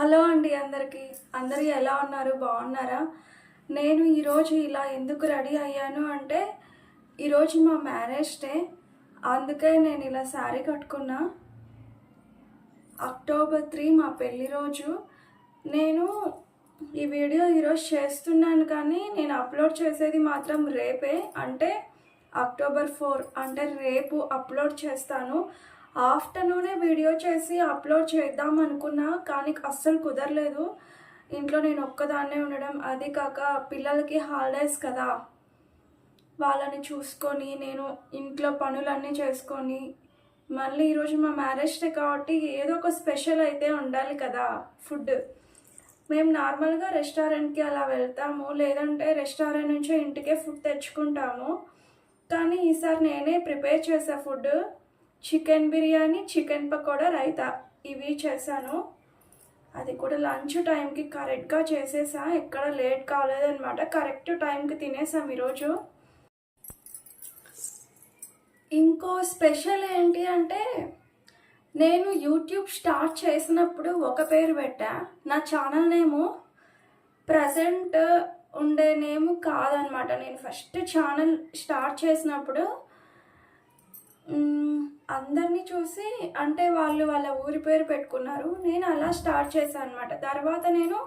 Hello అండి అందరికీ. అందరూ ఎలా ఉన్నారు? బాగున్నారా? నేను ఈరోజు ఇలా ఎందుకు రెడీ అయ్యాను అంటే ఈరోజు మా మ్యారేజ్ డే. అందుకే నేను ఇలా శారీ కట్టుకున్నా. అక్టోబర్ త్రీ మా పెళ్ళి రోజు. నేను ఈ వీడియో ఈరోజు చేస్తున్నాను కానీ నేను అప్లోడ్ చేసేది మాత్రం రేపే. అంటే అక్టోబర్ ఫోర్ అంటే రేపు అప్లోడ్ చేస్తాను. ఆఫ్టర్నూనే వీడియో చేసి అప్లోడ్ చేద్దాం అనుకున్నా కానీ అస్సలు కుదరలేదు. ఇంట్లో నేను ఒక్కదాన్నే ఉండడం. అది కాక పిల్లలకి హాలిడేస్ కదా. వాళ్ళని చూసుకొని నేను ఇంట్లో పనులన్నీ చేసుకొని మళ్ళీ ఈరోజు మా మ్యారేజ్ డే కాబట్టి ఏదో ఒక స్పెషల్ అయితే ఉండాలి కదా ఫుడ్. మేము నార్మల్గా రెస్టారెంట్కి అలా వెళ్తాము. లేదంటే రెస్టారెంట్ నుంచి ఇంటికే ఫుడ్ తెచ్చుకుంటాము. కానీ ఈసారి నేనే ప్రిపేర్ చేసా food chicken biryani chicken pakoda raita. ఇవి చేశాను. అది కూడా లంచ్ టైంకి కరెక్ట్గా చేసేసా. ఎక్కడ లేట్ కాలేదనమాట కరెక్ట్ టైంకి తినేసాం ఈరోజు. ఇంకో స్పెషల్ ఏంటి అంటే నేను యూట్యూబ్ స్టార్ట్ చేసినప్పుడు ఒక పేరు పెట్టా. నా ఛానల్ నేము ప్రజెంట్ ఉండే నేము కాదనమాట నేను ఫస్ట్ ఛానల్ స్టార్ట్ చేసినప్పుడు అందరినీ చూసి అంటే వాళ్ళు వాళ్ళ ఊరి పేరు పెట్టుకున్నారు. నేను అలా స్టార్ట్ చేశాను అనమాట తర్వాత నేను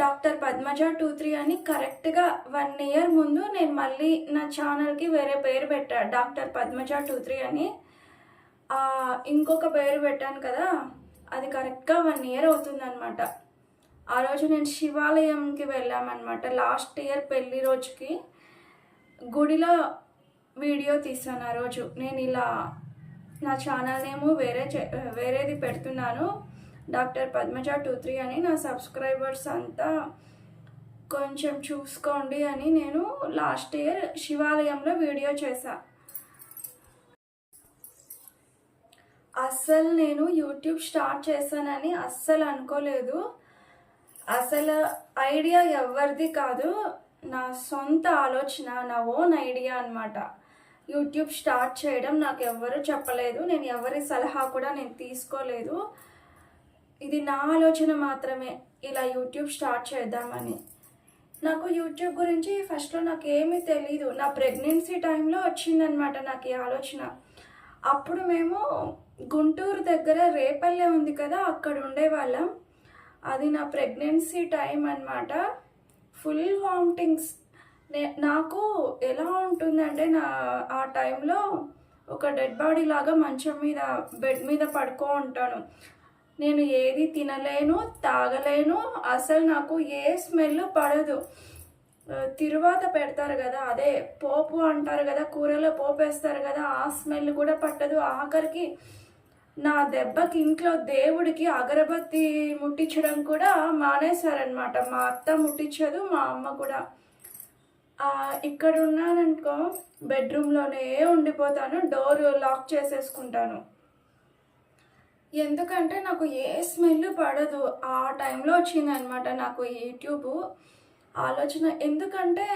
డాక్టర్ పద్మజ టూ త్రీ అని కరెక్ట్గా వన్ ఇయర్ ముందు నేను మళ్ళీ నా ఛానల్కి వేరే పేరు పెట్టా. డాక్టర్ పద్మజ టూ త్రీ అని. ఇంకొక పేరు పెట్టాను కదా అది కరెక్ట్గా వన్ ఇయర్ అవుతుందన్నమాట. ఆ రోజు నేను శివాలయంకి వెళ్ళామన్నమాట. లాస్ట్ ఇయర్ పెళ్ళి రోజుకి. గుడిలో వీడియో తీసాను ఆ రోజు. నేను ఇలా నా ఛానల్ ఏమో వేరే చే- వేరేది పెడుతున్నాను. డాక్టర్ పద్మజ టూ త్రీ అని నా సబ్స్క్రైబర్స్ అంతా కొంచెం చూసుకోండి అని నేను లాస్ట్ ఇయర్ శివాలయంలో వీడియో చేశా. అస్సలు నేను యూట్యూబ్ స్టార్ట్ చేశానని అస్సలు అనుకోలేదు. అసలు ఐడియా ఎవరిది కాదు. నా సొంత ఆలోచన నా ఓన్ ఐడియా అన్నమాట. యూట్యూబ్ స్టార్ట్ చేయడం నాకు ఎవ్వరు చెప్పలేదు. నేను ఎవరి సలహా కూడా నేను తీసుకోలేదు. ఇది నా ఆలోచన మాత్రమే. ఇలా యూట్యూబ్ స్టార్ట్ చేద్దామని. నాకు యూట్యూబ్ గురించి ఫస్ట్లో నాకు ఏమీ తెలీదు. నా ప్రెగ్నెన్సీ టైంలో వచ్చిందనమాట నాకు ఈ ఆలోచన. అప్పుడు మేము గుంటూరు దగ్గర రేపల్లె ఉంది కదా అక్కడ ఉండేవాళ్ళం. అది నా ప్రెగ్నెన్సీ టైం అన్నమాట. Full vomitings. నాకు ఎలా ఉంటుందంటే నా ఆ టైంలో ఒక డెడ్ బాడీ లాగా మంచం మీద బెడ్ మీద పడుకో ఉంటాను. నేను ఏది తినలేను తాగలేను అసలు నాకు ఏ స్మెల్ పడదు. తిరువాత పెడతారు కదా అదే పోపు అంటారు కదా కూరలో పోపు వేస్తారు కదా ఆ స్మెల్ కూడా పట్టదు. ఆఖరికి నా దెబ్బకి ఇంట్లో దేవుడికి అగరబత్తి ముట్టించడం కూడా మానేశారనమాట మా అత్త ముట్టించదు మా అమ్మ కూడా. ఇక్కడ ఉన్నాననుకో బెడ్రూమ్లోనే ఉండిపోతాను డోర్ లాక్ చేసేసుకుంటాను. ఎందుకంటే నాకు ఏ స్మెల్ పడదు. ఆ టైంలో వచ్చిందనమాట నాకు యూట్యూబ్ ఆలోచన ఎందుకంటే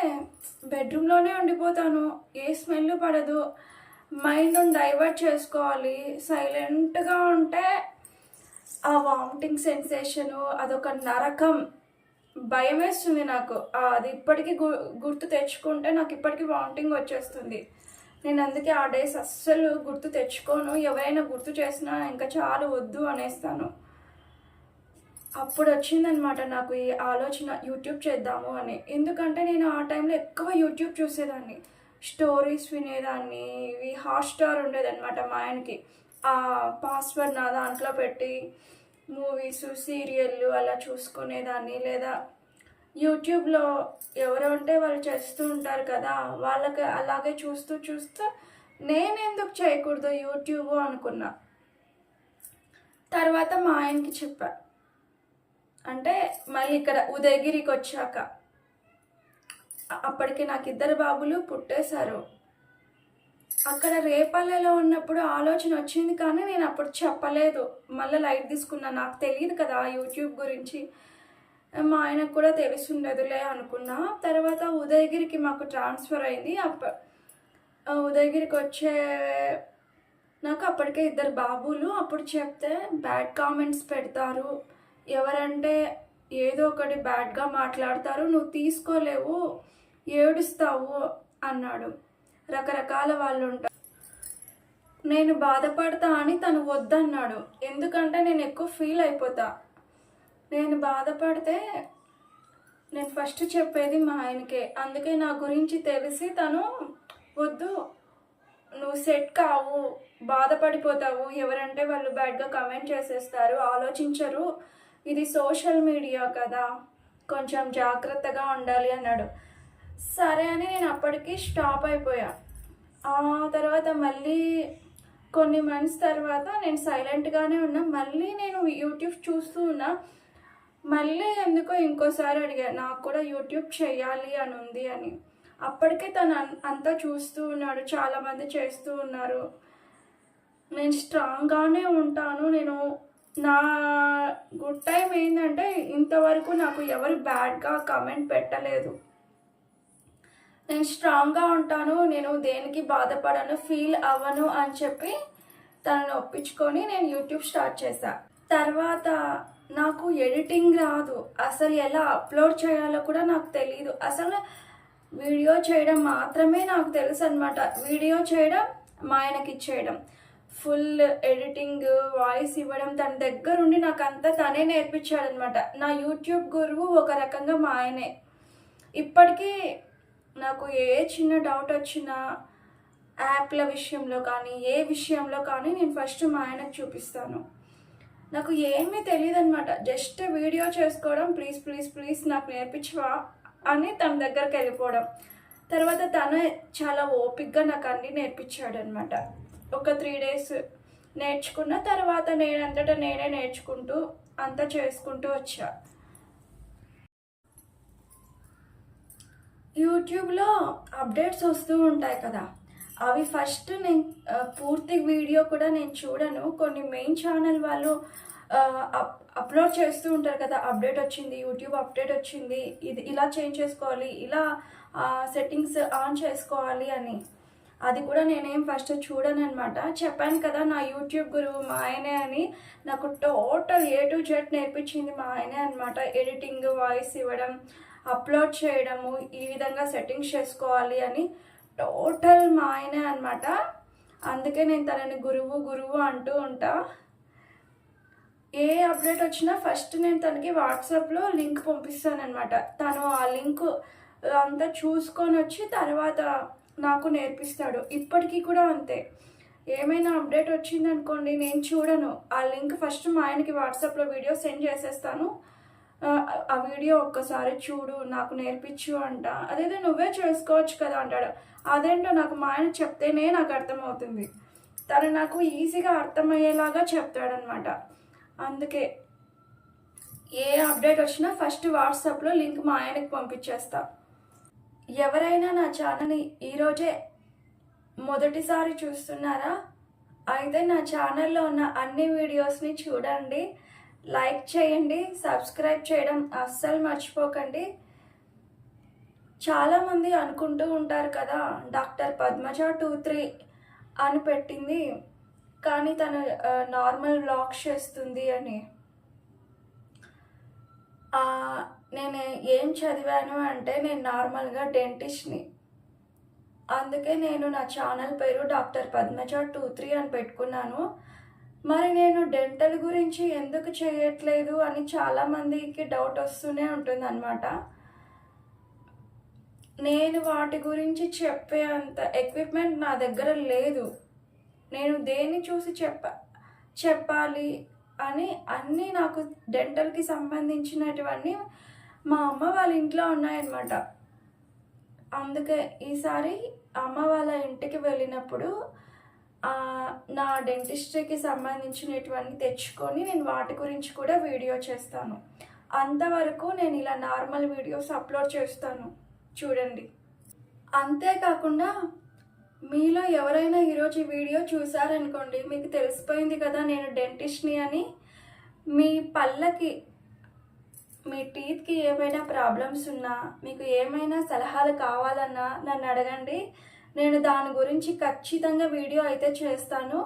బెడ్రూమ్లోనే ఉండిపోతాను ఏ స్మెల్ పడదు. మైండ్ డైవర్ట్ చేసుకోవాలి. సైలెంట్గా ఉంటే ఆ వామిటింగ్ సెన్సేషను అదొక నరకం. భయం వేస్తుంది నాకు. అది ఇప్పటికీ గు గుర్తు తెచ్చుకుంటే నాకు ఇప్పటికీ వామిటింగ్ వచ్చేస్తుంది. నేను అందుకే ఆ డేస్ అస్సలు గుర్తు తెచ్చుకోను. ఎవరైనా గుర్తు చేసినా ఇంకా చాలు వద్దు అనేస్తాను. అప్పుడు వచ్చిందనమాట నాకు ఈ ఆలోచన యూట్యూబ్ చేద్దాము అని. ఎందుకంటే నేను ఆ టైంలో ఎక్కువ యూట్యూబ్ చూసేదాన్ని. స్టోరీస్ వినేదాన్ని. ఇవి హాట్స్టార్ ఉండేదన్నమాట మా ఆయనకి. ఆ పాస్వర్డ్ నా దాంట్లో పెట్టి మూవీస్ సీరియళ్ళు అలా చూసుకునేదాన్ని. లేదా యూట్యూబ్లో ఎవరు ఉంటే వాళ్ళు చేస్తూ ఉంటారు కదా వాళ్ళకి అలాగే చూస్తూ చూస్తూ నేను ఎందుకు చేయకూడదు యూట్యూబ్ అనుకున్నా. తర్వాత మా ఆయనకి చెప్పా. అంటే మళ్ళీ ఇక్కడ ఉదయగిరికి వచ్చాక అప్పటికి నాకు ఇద్దరు బాబులు పుట్టేశారు. అక్కడ రేపల్లెలో ఉన్నప్పుడు ఆలోచన వచ్చింది కానీ నేను అప్పుడు చెప్పలేదు. మళ్ళీ లైట్ తీసుకున్నా. నాకు తెలియదు కదా యూట్యూబ్ గురించి. మా ఆయనకు కూడా తెలుసుండదులే అనుకున్నా. తర్వాత ఉదయగిరికి మాకు ట్రాన్స్ఫర్ అయింది. అప్ప ఉదయగిరికి వచ్చే నాకు అప్పటికే ఇద్దరు బాబులు. అప్పుడు చెప్తే బ్యాడ్ కామెంట్స్ పెడతారు. ఎవరంటే ఏదో ఒకటి బ్యాడ్గా మాట్లాడతారు. నువ్వు తీసుకోలేవు. ఏడుస్తావు? అన్నాడు. రకరకాల వాళ్ళు ఉంటారు నేను బాధపడతా అని తను వద్దన్నాడు. ఎందుకంటే నేను ఎక్కువ ఫీల్ అయిపోతా. నేను బాధపడితే నేను ఫస్ట్ చెప్పేది మా ఆయనకే. అందుకే నా గురించి తెలిసి తను వద్దు నువ్వు సెట్ కావు బాధపడిపోతావు. ఎవరంటే వాళ్ళు బ్యాడ్గా కమెంట్ చేసేస్తారు. ఆలోచించరు. ఇది సోషల్ మీడియా కదా. కొంచెం జాగ్రత్తగా ఉండాలి అన్నాడు. సరే అని నేను అప్పటికి స్టాప్ అయిపోయా. ఆ తర్వాత మళ్ళీ కొన్ని మంత్స్ తర్వాత నేను సైలెంట్గానే ఉన్నా. మళ్ళీ నేను యూట్యూబ్ చూస్తూ ఉన్నా. మళ్ళీ ఎందుకో ఇంకోసారి అడిగా నాకు కూడా యూట్యూబ్ చేయాలి అని ఉంది అని. అప్పటికే తను అన్- అంతా చూస్తూ ఉన్నాడు చాలామంది చేస్తూ ఉన్నారు. నేను స్ట్రాంగ్గానే ఉంటాను. నేను నా గుడ్ టైం ఏంటంటే ఇంతవరకు నాకు ఎవరు బ్యాడ్గా కమెంట్ పెట్టలేదు. నేను స్ట్రాంగ్గా ఉంటాను నేను దేనికి బాధపడను ఫీల్ అవ్వను అని చెప్పి తనని ఒప్పించుకొని నేను యూట్యూబ్ స్టార్ట్ చేశా. తర్వాత నాకు ఎడిటింగ్ రాదు. అసలు ఎలా అప్లోడ్ చేయాలో కూడా నాకు తెలియదు అసలు వీడియో చేయడం మాత్రమే నాకు తెలుసు అనమాట వీడియో చేయడం మా ఆయనకి ఇచ్చేయడం. ఫుల్ ఎడిటింగ్ వాయిస్ ఇవ్వడం తన దగ్గరుండి నాకు అంతా తనే నేర్పించాడనమాట నా యూట్యూబ్ గురువు ఒక రకంగా మా ఆయనే. ఇప్పటికీ నాకు ఏ చిన్న డౌట్ వచ్చినా యాప్ల విషయంలో కానీ ఏ విషయంలో కానీ నేను ఫస్ట్ మా ఆయనకు చూపిస్తాను. నాకు ఏమీ తెలియదు అనమాట జస్ట్ వీడియో చేసుకోవడం ప్లీజ్ ప్లీజ్ ప్లీజ్ నాకు నేర్పించవా అని తన దగ్గరికి వెళ్ళిపోవడం. తర్వాత తను చాలా ఓపిక్గా నాకు అన్ని నేర్పించాడు అనమాట ఒక త్రీ డేస్ నేర్చుకున్న తర్వాత నేనంతటా నేనే నేర్చుకుంటూ అంతా చేసుకుంటూ వచ్చా. యూట్యూబ్లో అప్డేట్స్ వస్తూ ఉంటాయి కదా. అవి ఫస్ట్ నేను పూర్తి వీడియో కూడా నేను చూడను. కొన్ని మెయిన్ ఛానల్ వాళ్ళు అప్- అప్లోడ్ చేస్తూ ఉంటారు కదా. అప్డేట్ వచ్చింది యూట్యూబ్ అప్డేట్ వచ్చింది ఇది ఇలా చేంజ్ చేసుకోవాలి ఇలా సెట్టింగ్స్ ఆన్ చేసుకోవాలి అని. అది కూడా నేనేం ఫస్ట్ చూడను అనమాట చెప్పాను కదా నా యూట్యూబ్ గురువు మా ఆయనే అని. నాకు టోటల్ ఏ టు జెడ్ నేర్పించింది మా ఆయనే అనమాట ఎడిటింగ్ వాయిస్ ఇవ్వడం అప్లోడ్ చేయడము ఈ విధంగా సెట్టింగ్స్ చేసుకోవాలి అని టోటల్ మా ఆయనే అనమాట అందుకే నేను తనని గురువు గురువు అంటూ ఉంటా. ఏ అప్డేట్ వచ్చినా ఫస్ట్ నేను తనకి వాట్సాప్లో లింక్ పంపిస్తానమాట తను ఆ లింక్ అంతా చూసుకొని వచ్చి తర్వాత నాకు నేర్పిస్తాడు. ఇప్పటికీ కూడా అంతే. ఏమైనా అప్డేట్ వచ్చింది అనుకోండి నేను చూడను. ఆ లింక్ ఫస్ట్ మా ఆయనకి వాట్సాప్లో వీడియో సెండ్ చేసేస్తాను. ఆ, వీడియో ఒక్కసారి చూడు నాకు నేర్పించు అంట. అదేదో నువ్వే చేసుకోవచ్చు కదా అంటాడు. అదేంటో నాకు మా ఆయన చెప్తేనే నాకు అర్థమవుతుంది. తను నాకు ఈజీగా అర్థమయ్యేలాగా చెప్తాడనమాట అందుకే ఏ అప్డేట్ వచ్చినా ఫస్ట్ వాట్సాప్లో లింక్ మా ఆయనకి పంపించేస్తా. ఎవరైనా నా ఛానల్ని ఈరోజే మొదటిసారి చూస్తున్నారా? అయితే నా ఛానల్లో ఉన్న అన్ని వీడియోస్ని చూడండి. లైక్ చేయండి సబ్స్క్రైబ్ చేయడం అస్సలు మర్చిపోకండి. చాలామంది అనుకుంటూ ఉంటారు కదా డాక్టర్ పద్మజ టూ త్రీ అని పెట్టింది కానీ తను నార్మల్ వ్లాగ్స్ చేస్తుంది అని. నేను ఏం చదివాను అంటే నేను నార్మల్గా డెంటిస్ట్ని. అందుకే నేను నా ఛానల్ పేరు డాక్టర్ పద్మజ టూ త్రీ అని పెట్టుకున్నాను. మరి నేను డెంటల్ గురించి ఎందుకు చేయట్లేదు అని చాలామందికి డౌట్ వస్తూనే ఉంటుంది అనమాట నేను వాటి గురించి చెప్పే అంత ఎక్విప్మెంట్ నా దగ్గర లేదు. నేను దేన్ని చూసి చెప్ప చెప్పాలి అని అన్నీ నాకు డెంటల్కి సంబంధించినటువన్నీ మా అమ్మ వాళ్ళ ఇంట్లో ఉన్నాయన్నమాట. అందుకే ఈసారి అమ్మ వాళ్ళ ఇంటికి వెళ్ళినప్పుడు నా డెంటిస్ట్రీకి సంబంధించినటువంటి తెచ్చుకొని నేను వాటి గురించి కూడా వీడియో చేస్తాను. అంతవరకు నేను ఇలా నార్మల్ వీడియోస్ అప్లోడ్ చేస్తాను. చూడండి. అంతేకాకుండా మీలో ఎవరైనా ఈరోజు వీడియో చూసారనుకోండి మీకు తెలిసిపోయింది కదా నేను డెంటిస్ట్ని అని. మీ పళ్ళకి మీ టీత్కి ఏమైనా ప్రాబ్లమ్స్ ఉన్నా మీకు ఏమైనా సలహాలు కావాలన్నా నన్ను అడగండి. నేను దాని గురించి ఖచ్చితంగా వీడియో అయితే చేస్తాను.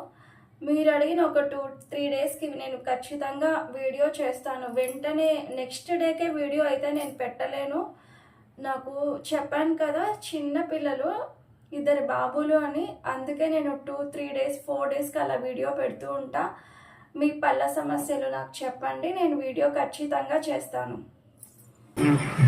మీరు అడిగిన ఒక టూ త్రీ డేస్కి నేను ఖచ్చితంగా వీడియో చేస్తాను. వెంటనే నెక్స్ట్ డేకే వీడియో అయితే నేను పెట్టలేను. నాకు చెప్పాను కదా చిన్న పిల్లలు ఇద్దరు బాబులు అని. అందుకే నేను టూ త్రీ డేస్ ఫోర్ డేస్కి అలా వీడియో పెడుతూ ఉంటా. మీ పళ్ళ సమస్యలు నాకు చెప్పండి. నేను వీడియో ఖచ్చితంగా చేస్తాను.